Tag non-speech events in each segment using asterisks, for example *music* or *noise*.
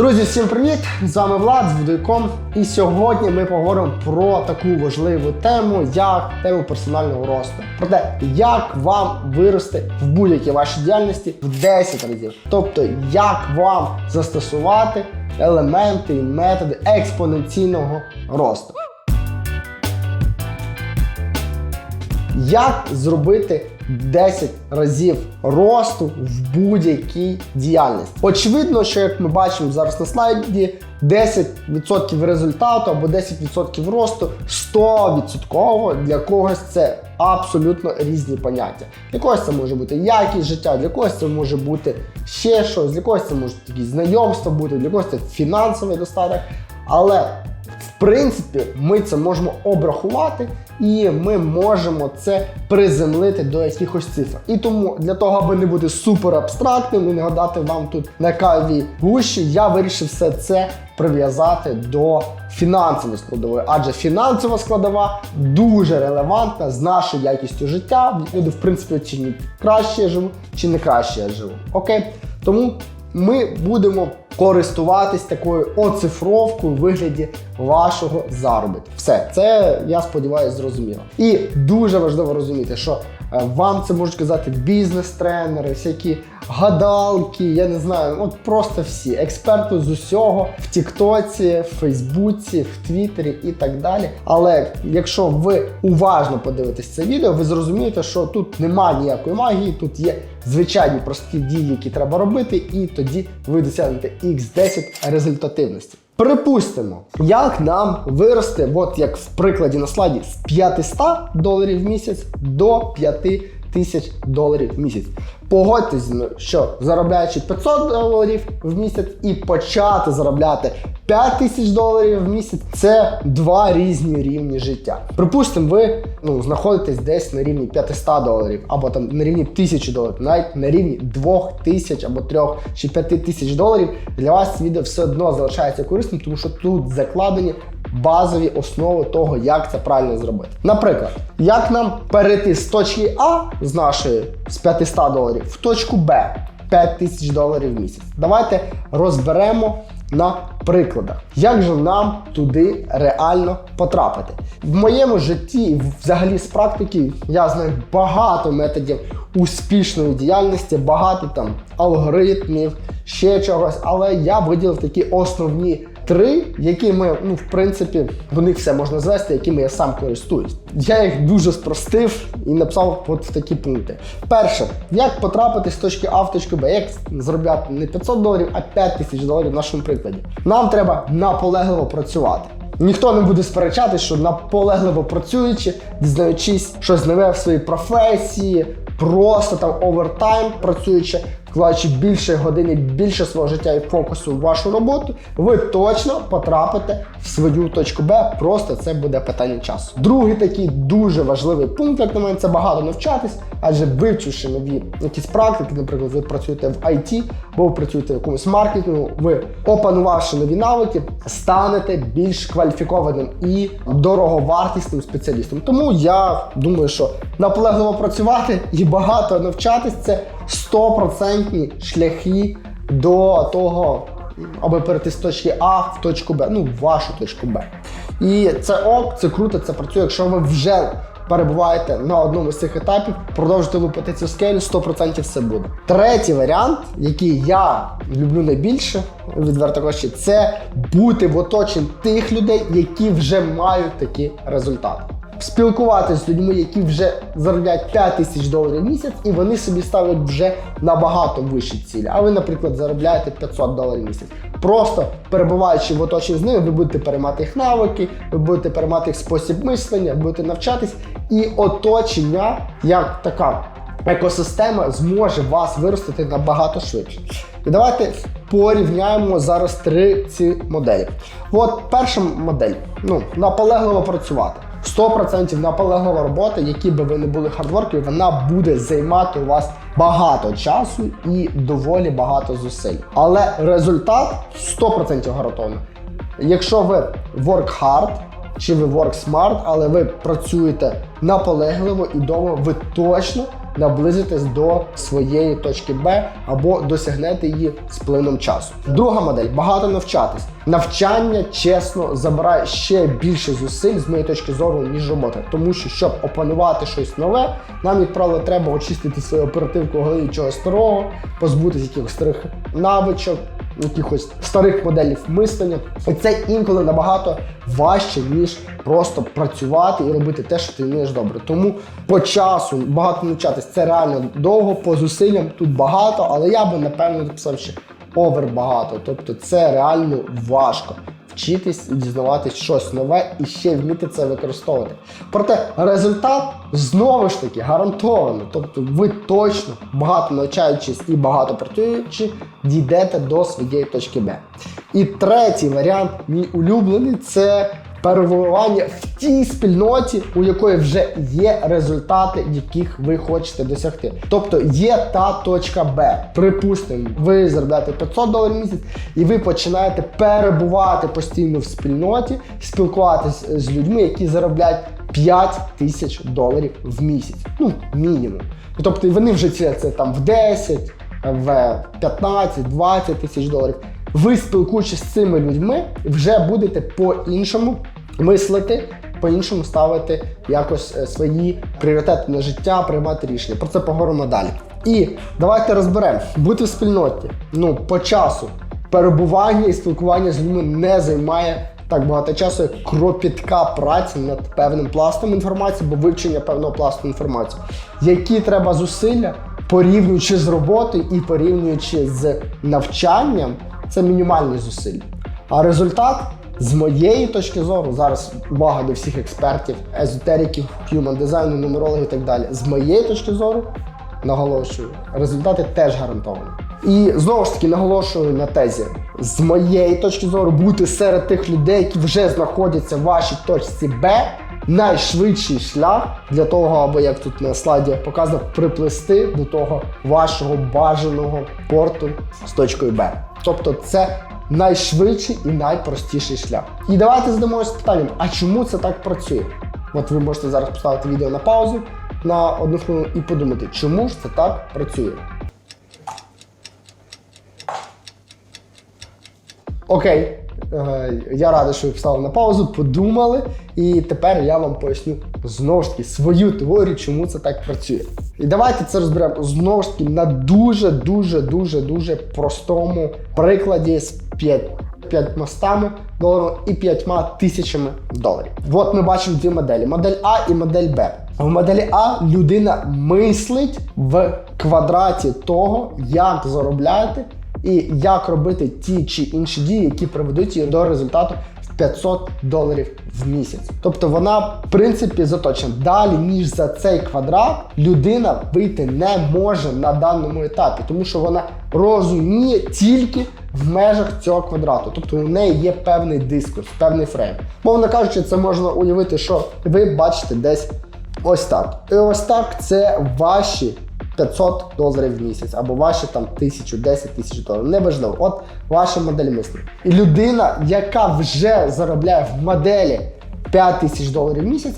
Друзі, всім привіт! З вами Влад з Будуйком. І сьогодні ми поговоримо про таку важливу тему, як тему персонального росту. Про те, як вам вирости в будь-якій вашій діяльності в 10 разів. Тобто, як вам застосувати елементи і методи експоненційного росту. Як зробити 10 разів росту в будь-якій діяльності? Очевидно, що як ми бачимо зараз на слайді, 10% результату або 10% росту 100% для когось це абсолютно різні поняття. Для когось це може бути якість життя, для когось це може бути ще щось, для когось це можуть якісь знайомства бути, для когось це фінансовий достаток. Але принципі, ми це можемо обрахувати, і ми можемо це приземлити до якихось цифр. І тому для того, аби не бути супер абстрактним і не гадати вам тут на каві гущі, я вирішив все це прив'язати до фінансової складової, адже фінансова складова дуже релевантна з нашою якістю життя. Люди, в принципі, оцінюють краще я живу чи не краще я живу. Окей? Тому ми будемо користуватись такою оцифровкою у вигляді вашого заробітку. Все, це я сподіваюся, зрозуміло. І дуже важливо розуміти, що вам це можуть казати бізнес-тренери, всякі гадалки, я не знаю, от просто всі експерти з усього в Тіктоці, в Фейсбуці, в Твіттері і так далі. Але якщо ви уважно подивитесь це відео, ви зрозумієте, що тут немає ніякої магії, тут є звичайні прості дії, які треба робити, і тоді ви досягнете X10 результативності. Припустимо, як нам вирости, от як в прикладі на слайді, з 500 доларів в місяць до 5 тисяч доларів в місяць. Погодьтесь що заробляючи 500 доларів в місяць і почати заробляти 5 тисяч доларів в місяць це два різні рівні життя. Припустимо, ви ну, знаходитесь десь на рівні 500 доларів, або там на рівні 1000 доларів, навіть на рівні 2000 або 3 чи 5 тисяч доларів. Для вас це відео все одно залишається корисним, тому що тут закладені базові основи того, як це правильно зробити. Наприклад, як нам перейти з точки А з нашої з 500 доларів в точку Б 5 тисяч доларів в місяць. Давайте розберемо на прикладах, як же нам туди реально потрапити. В моєму житті, взагалі з практики, я знаю багато методів успішної діяльності, багато там алгоритмів, ще чогось, але я виділив такі основні три, які ми, ну, в принципі, до них все можна звести, якими я сам користуюсь. Я їх дуже спростив і написав от в такі пункти. Перше, як потрапити з точки А в точку Б, як заробляти не 500 доларів, а 5 тисяч доларів в нашому прикладі. Нам треба наполегливо працювати. Ніхто не буде сперечати, що наполегливо працюючи, дізнаючись щось нове в своїй професії, просто там овертайм працюючи, вкладаючи більше години, більше свого життя і фокусу в вашу роботу, ви точно потрапите в свою точку Б. Просто це буде питання часу. Другий такий дуже важливий пункт, як на мене, це багато навчатись, адже вивчивши нові якісь практики, наприклад, ви працюєте в IT, або ви працюєте в якомусь маркетингу, ви опанувавши нові навики, станете більш кваліфікованим і дороговартісним спеціалістом. Тому я думаю, що наполегливо працювати і багато навчатись це 100% шляхи до того, аби перейти з точки А в точку Б, ну в вашу точку Б. І це ок, це круто, це працює, якщо ви вже перебуваєте на одному з цих етапів, продовжуйте лупити цю скелю, 100% все буде. Третій варіант, який я люблю найбільше, відверто кажучи, це бути в оточенні тих людей, які вже мають такі результати. Спілкуватися з людьми, які вже заробляють 5 тисяч доларів в місяць, і вони собі ставлять вже набагато вищі цілі. А ви, наприклад, заробляєте 500 доларів в місяць. Просто перебуваючи в оточенні з ними, ви будете переймати їх навики, ви будете переймати їх спосіб мислення, будете навчатись, і оточення, як така екосистема, зможе вас виростити набагато швидше. І давайте порівняємо зараз три ці моделі. От перша модель ну, наполегливо працювати. 100% наполеглива робота, які би ви не були хардворки, вона буде займати у вас багато часу і доволі багато зусиль. Але результат 100% гарантований. Якщо ви work hard, чи ви work smart, але ви працюєте наполегливо і довго, ви точно наблизитись до своєї точки Б або досягнете її з плином часу. Друга модель багато навчатись. Навчання чесно забирає ще більше зусиль з моєї точки зору, ніж робота. Тому що, щоб опанувати щось нове, нам, як правило, треба очистити свою оперативку голові чогось старого, позбутися якихось старих навичок, якихось старих моделів мислення. І це інколи набагато важче, ніж просто працювати і робити те, що ти вмієш добре. Тому по часу багато навчатись це реально довго, по зусиллям тут багато, але я би напевно написав ще овер багато. Тобто це реально важко. Вчитись дізнаватись щось нове і ще вміти це використовувати. Проте результат знову ж таки гарантований. Тобто ви точно багато навчаючись і багато працюючи, дійдете до своєї точки Б. І третій варіант, мій улюблений, це перебування в тій спільноті, у якої вже є результати, яких ви хочете досягти. Тобто є та точка Б. Припустимо, ви заробляєте 500 доларів в місяць, і ви починаєте перебувати постійно в спільноті, спілкуватися з людьми, які заробляють 5 тисяч доларів в місяць. Ну, мінімум. Тобто вони вже ціляться там в 10, в 15, 20 тисяч доларів. Ви спілкуючись з цими людьми, вже будете по-іншому мислити, по-іншому ставити якось е, свої пріоритети на життя, приймати рішення. Про це поговоримо далі. І давайте розберемо, бути в спільноті. Ну, по часу перебування і спілкування з людьми не займає так багато часу, як кропітка праця над певним пластом інформації, бо вивчення певного пласту інформації. Які треба зусилля, порівнюючи з роботою і порівнюючи з навчанням, це мінімальні зусилля. А результат, з моєї точки зору, зараз увага до всіх експертів, езотериків, human дизайну, нумерологів і так далі. З моєї точки зору, наголошую, результати теж гарантовані. І знову ж таки наголошую на тезі, з моєї точки зору, бути серед тих людей, які вже знаходяться в вашій точці Б, найшвидший шлях для того, аби як тут на слайді показано, приплисти до того вашого бажаного порту з точкою Б. Тобто це найшвидший і найпростіший шлях. І давайте задамося питанням, а чому це так працює? От ви можете зараз поставити відео на паузу на одну хвилину і подумати, чому ж це так працює. Окей, я радий, що ви поставили на паузу, подумали, і тепер я вам поясню знову ж таки свою теорію, чому це так працює. І давайте це розберемо знову ж таки на дуже, дуже, дуже, дуже простому прикладі з 5 500 доларів і 5 тисячами доларів. От ми бачимо дві моделі: модель А і модель Б. В моделі А людина мислить в квадраті того, як заробляти і як робити ті чи інші дії, які приведуть її до результату в 500 доларів в місяць. Тобто вона, в принципі, заточена. Далі, ніж за цей квадрат, людина вийти не може на даному етапі, тому що вона розуміє тільки в межах цього квадрату. Тобто у неї є певний дискурс, певний фрейм. Мовно кажучи, це можна уявити, що ви бачите десь ось так. І ось так це ваші 500 доларів в місяць, або ваші там тисячу, 10 тисяч доларів. Неважливо. От ваша модель мислення. І людина, яка вже заробляє в моделі 5 тисяч доларів в місяць,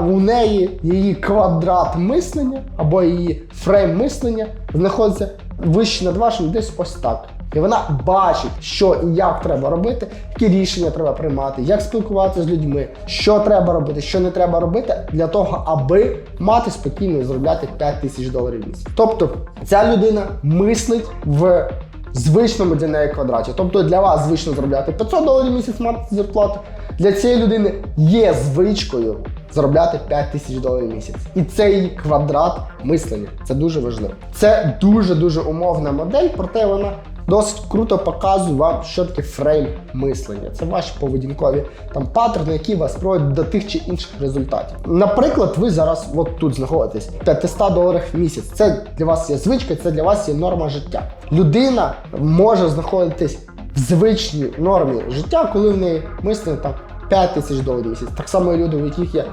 у неї її квадрат мислення або її фрейм мислення знаходиться вище над вашим десь ось так. І вона бачить, що і як треба робити, які рішення треба приймати, як спілкуватися з людьми, що треба робити, що не треба робити для того, аби мати спокійно і заробляти 5 тисяч доларів місяць. Тобто ця людина мислить в звичному для неї квадраті. Тобто для вас звично заробляти 500 доларів місяць мати зарплату. Для цієї людини є звичкою заробляти 5 тисяч доларів місяць. І це її квадрат мислення. Це дуже важливо. Це дуже-дуже умовна модель, проте вона досить круто показує вам, що таке фрейм мислення. Це ваші поведінкові там паттерни, які вас проводять до тих чи інших результатів. Наприклад, ви зараз от тут знаходитесь 500 доларів в місяць. Це для вас є звичка, це для вас є норма життя. Людина може знаходитись в звичній нормі життя, коли в неї мислення там 5 тисяч доларів місяць. Так само є люди, у яких є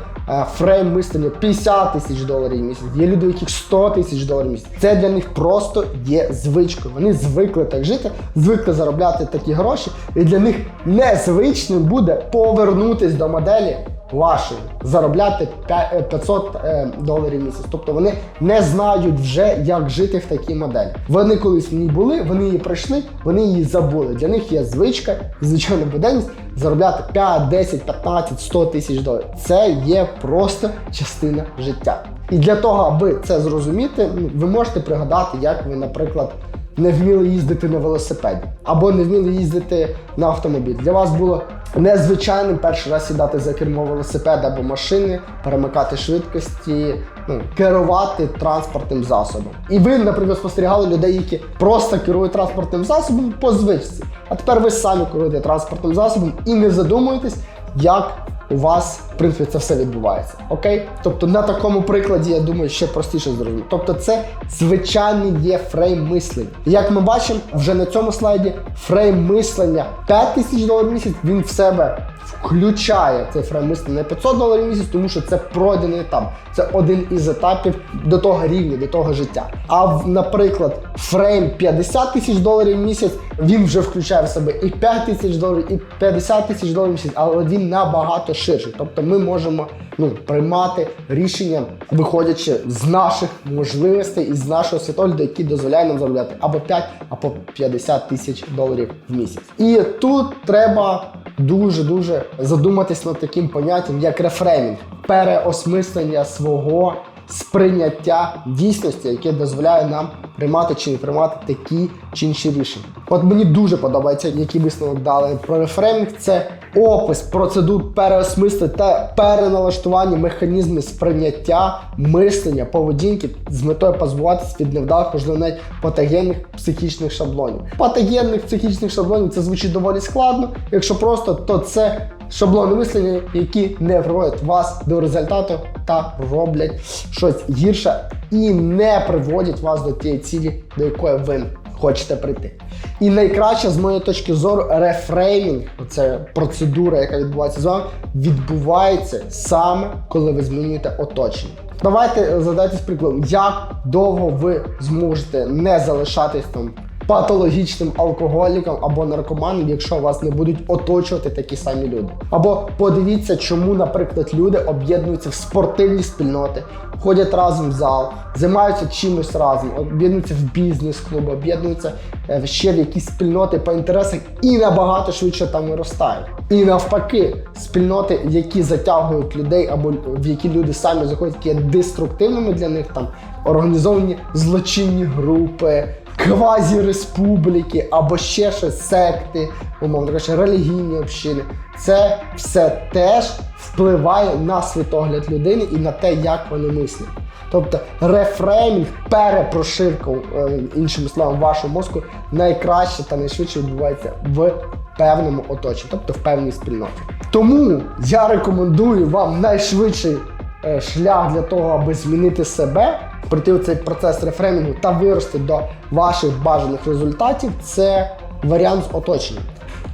фрейм мислення 50 тисяч доларів в місяць. Є люди, яких 100 тисяч доларів в місяць. Це для них просто є звичкою. Вони звикли так жити, звикли заробляти такі гроші. І для них незвичним буде повернутись до моделі вашої заробляти е, 500 е, доларів в місяць. Тобто вони не знають вже, як жити в такій моделі. Вони колись в ній були, вони її пройшли, вони її забули. Для них є звичка, звичайна буденність заробляти 5, 10, 15, 100 тисяч доларів. Це є просто частина життя. І для того, аби це зрозуміти, ну, ви можете пригадати, як ви, наприклад, не вміли їздити на велосипеді або не вміли їздити на автомобілі. Для вас було незвичайним перший раз сідати за кермо велосипеда або машини, перемикати швидкості, ну, керувати транспортним засобом. І ви, наприклад, спостерігали людей, які просто керують транспортним засобом по звичці. А тепер ви самі керуєте транспортним засобом і не задумуєтесь, як у вас, в принципі, це все відбувається. Окей? Тобто на такому прикладі, я думаю, ще простіше зрозуміти. Тобто, це звичайний є фрейм мислення. Як ми бачимо, вже на цьому слайді фрейм мислення 5 тисяч доларів в місяць він в себе включає цей фрейм мислення не 500 доларів місяць, тому що це пройдений етап. Це один із етапів до того рівня, до того життя. А наприклад, фрейм 50 тисяч доларів місяць він вже включає в себе і 5 тисяч доларів, і 50 тисяч доларів місяць, але він набагато ширший. Тобто ми можемо ну, приймати рішення, виходячи з наших можливостей і з нашого світогляду, який дозволяє нам заробляти або 5, або 50 тисяч доларів в місяць. І тут треба дуже дуже задуматись над таким поняттям, як рефреймінг, переосмислення свого сприйняття дійсності, яке дозволяє нам приймати чи не приймати такі чи інші рішення. От мені дуже подобається, який висновок дали про рефреймінг. Це опис процедур переосмислення та переналаштування механізмів сприйняття, мислення, поведінки з метою позбуватися від невдалих, можливо, навіть патогенних психічних шаблонів. Патогенних психічних шаблонів це звучить доволі складно. Якщо просто, то це шаблони мислення, які не приводять вас до результату та роблять щось гірше і не приводять вас до тієї цілі, до якої ви хочете прийти. І найкраще з моєї точки зору рефреймінг, це процедура, яка відбувається з вами, відбувається саме коли ви змінюєте оточення. Давайте задайтесь прикладом, як довго ви зможете не залишатись там патологічним алкоголіком або наркоманом, якщо вас не будуть оточувати такі самі люди. Або подивіться, чому, наприклад, люди об'єднуються в спортивні спільноти, ходять разом в зал, займаються чимось разом, об'єднуються в бізнес-клуби, об'єднуються е, ще в якісь спільноти по інтересах і набагато швидше там виростають. І навпаки, спільноти, які затягують людей, або в які люди самі заходять, які є деструктивними для них, там організовані злочинні групи, квазі-республіки або ще щось, секти, умовно кажучи, релігійні общини. Це все теж впливає на світогляд людини і на те, як вони мислять. Тобто рефреймінг, перепрошивка, е, іншими словами, вашого мозку найкраще та найшвидше відбувається в певному оточенні, тобто в певній спільноті. Тому я рекомендую вам найшвидший е, шлях для того, аби змінити себе, пройти цей процес рефреймінгу та вирости до ваших бажаних результатів. Це варіант з оточенням.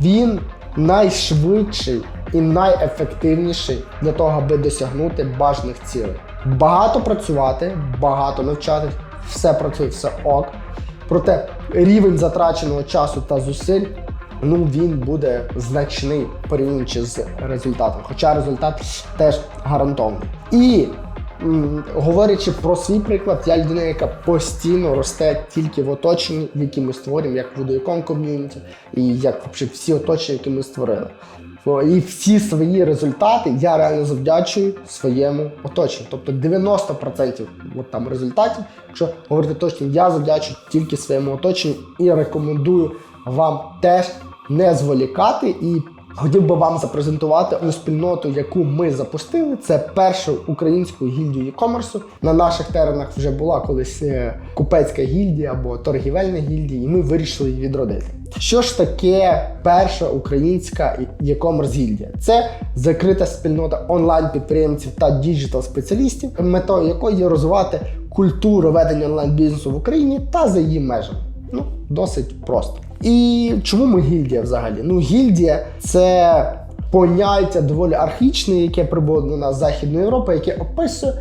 Він найшвидший і найефективніший для того, аби досягнути бажаних цілей. Багато працювати, багато навчати, все працює, все ок. Проте рівень затраченого часу та зусиль ну він буде значний порівнюючи з результатом. Хоча результат теж гарантований. І говорячи про свій приклад, я людина, яка постійно росте тільки в оточенні, в які ми створюємо, як Водояком ком'юніті, і як всі оточення, які ми створили. І всі свої результати я реально завдячую своєму оточенню. Тобто 90% от там результатів, якщо говорити точно, я завдячую тільки своєму оточенню і рекомендую вам теж не зволікати і. Хотів би вам запрезентувати одну спільноту, яку ми запустили. Це першу українську гільдію e-commerce. На наших теренах вже була колись е, купецька гільдія або торгівельна гільдія, і ми вирішили її відродити. Що ж таке перша українська e-commerce гільдія? Це закрита спільнота онлайн-підприємців та діджитал-спеціалістів, метою якої є розвивати культуру ведення онлайн-бізнесу в Україні та за її межами. Ну, досить просто. І чому ми гільдія взагалі? Ну, гільдія це поняття доволі архаїчне, яке прибуло до нас з Західної Європи, яке описує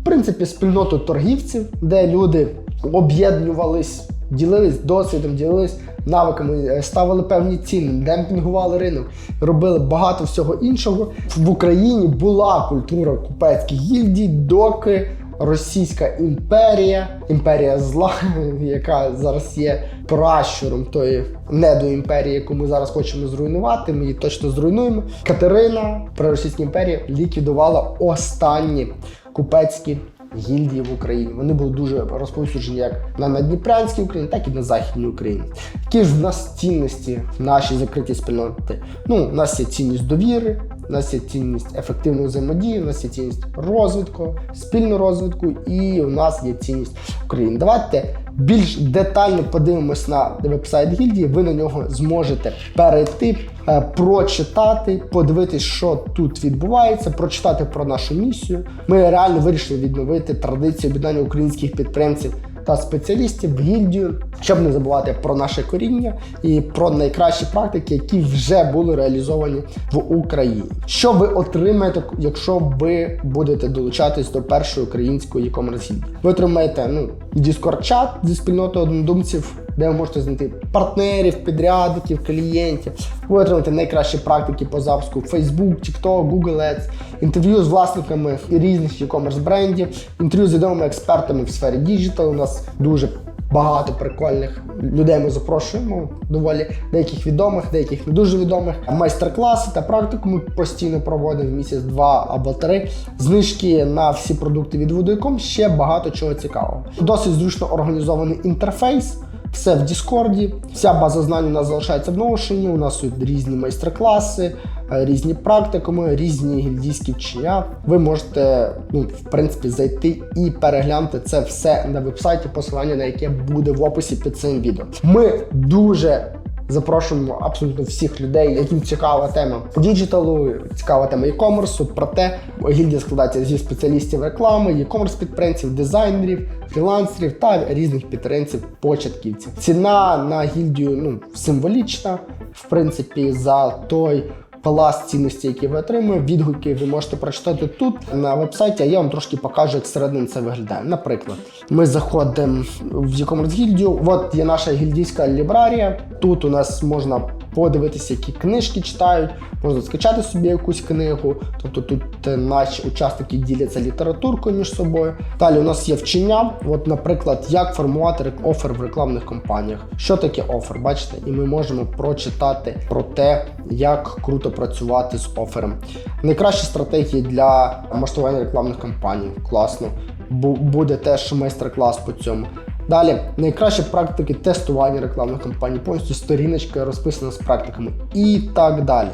в принципі спільноту торгівців, де люди об'єднувались, ділились досвідом, ділились навиками, е, ставили певні ціни, демпінгували ринок, робили багато всього іншого. В Україні була культура купецьких гільдій, доки Російська імперія, імперія зла, *laughs* яка зараз є пращуром тої недоімперії, яку ми зараз хочемо зруйнувати. Ми її точно зруйнуємо. Катерина при Російській імперії ліквідувала останні купецькі гільдії в Україні. Вони були дуже розповсюджені як на Надніпрянській Україні, так і на Західній Україні. Які ж в нас цінності в нашій закритій спільноти? Ну, у нас є цінність довіри, у нас є цінність ефективної взаємодії, у нас є цінність розвитку, спільного розвитку, і у нас є цінність України. Давайте більш детально подивимось на веб-сайт гільдії. Ви на нього зможете перейти, е, прочитати, подивитись, що тут відбувається, прочитати про нашу місію. Ми реально вирішили відновити традицію об'єднання українських підприємців та спеціалістів в гільдію, щоб не забувати про наше коріння і про найкращі практики, які вже були реалізовані в Україні. Що ви отримаєте, якщо ви будете долучатись до першої української e-commerce? Ви отримаєте ну Discord-чат зі спільнотою однодумців. Де ви можете знайти партнерів, підрядників, клієнтів. Ви отримаєте найкращі практики по запуску Facebook, TikTok, Google Ads, інтерв'ю з власниками різних e-commerce брендів, інтерв'ю з відомими експертами в сфері діджитал. У нас дуже багато прикольних людей ми запрошуємо. Доволі деяких відомих, деяких не дуже відомих. Майстер-класи та практику ми постійно проводимо в місяць, два або три. Знижки на всі продукти від Voodoo.com, ще багато чого цікавого. Досить зручно організований інтерфейс. Все в Діскорді, вся база знань у нас залишається в Notion, У нас тут різні майстер-класи, різні практикуми, різні гільдійські вчення. Ви можете, ну, в принципі, зайти і переглянути це все на вебсайті, посилання на яке буде в описі під цим відео. Ми дуже Запрошуємо абсолютно всіх людей, яким цікава тема діджиталу, цікава тема e-commerce, проте гільдія складається зі спеціалістів реклами, e-commerce підприємців, дизайнерів, фрілансерів та різних підприємців початківців. Ціна на гільдію ну символічна, в принципі, за той. Пласт цінності, які ви отримуєте, відгуки ви можете прочитати тут на вебсайті, а я вам трошки покажу, як всередині це виглядає. Наприклад, ми заходимо в e-commerce гільдію. От є наша гільдійська лібрарія. Тут у нас можна подивитися, які книжки читають, можна скачати собі якусь книгу. Тобто тут е, наші учасники діляться літературкою між собою. Далі у нас є вчення. От, наприклад, як формувати офер в рекламних кампаніях. Що таке офер? Бачите, і ми можемо прочитати про те, як круто працювати з офером. Найкращі стратегії для масштабування рекламних кампаній. Класно. Буде теж майстер-клас по цьому. Далі найкращі практики тестування рекламних кампаній, повністю сторіночка розписана з практиками і так далі.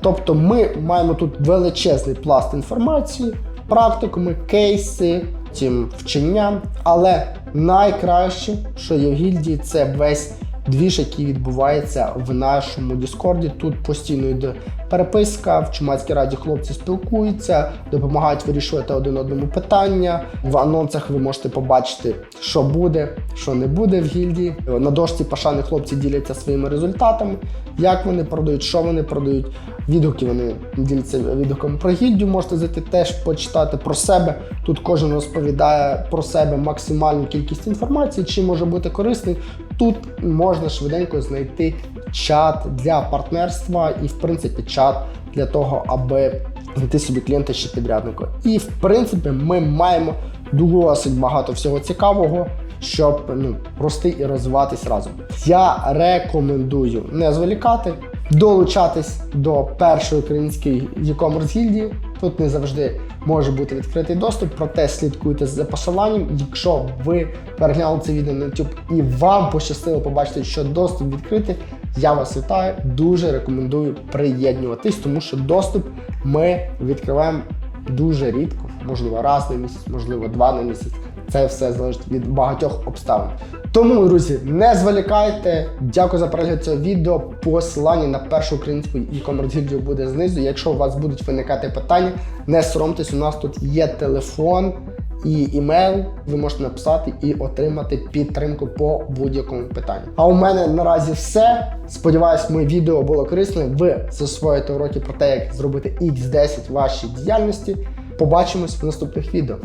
Тобто ми маємо тут величезний пласт інформації, практикуми, кейси, тим вчення. Але найкраще, що є в гільдії, це весь двіж, який відбувається в нашому Діскорді. Тут постійно йде переписка, в Чумацькій раді хлопці спілкуються, допомагають вирішувати один одному питання. В анонсах ви можете побачити, що буде, що не буде в гільдії. На дошці пашани хлопці діляться своїми результатами, як вони продають, що вони продають. Відгуки вони діляться відгуками про гільдію. Можете зайти теж почитати про себе. Тут кожен розповідає про себе максимальну кількість інформації, чи може бути корисний. Тут можна швиденько знайти чат для партнерства і, в принципі, чат для того, аби знайти собі клієнта чи підрядника. І в принципі, ми маємо досить багато всього цікавого. Щоб ну, рости і розвиватись разом. Я рекомендую не зволікати, долучатись до першої української e-commerce гільдії. Тут не завжди може бути відкритий доступ, проте слідкуйте за посиланням. Якщо ви переглянули це відео на YouTube і вам пощастило побачити, що доступ відкритий, я вас вітаю. Дуже рекомендую приєднуватись, тому що доступ ми відкриваємо дуже рідко, можливо, раз на місяць, можливо, два на місяць. Це все залежить від багатьох обставин. Тому, друзі, не зволікайте. Дякую за перегляд цього відео. Посилання на першу українську e-commerce гільдію буде знизу. Якщо у вас будуть виникати питання, не соромтесь, у нас тут є телефон і імейл. Ви можете написати і отримати підтримку по будь-якому питанню. А у мене наразі все. Сподіваюсь, моє відео було корисне. Ви засвоїте уроки про те, як зробити X10 в вашій діяльності. Побачимось в наступних відео.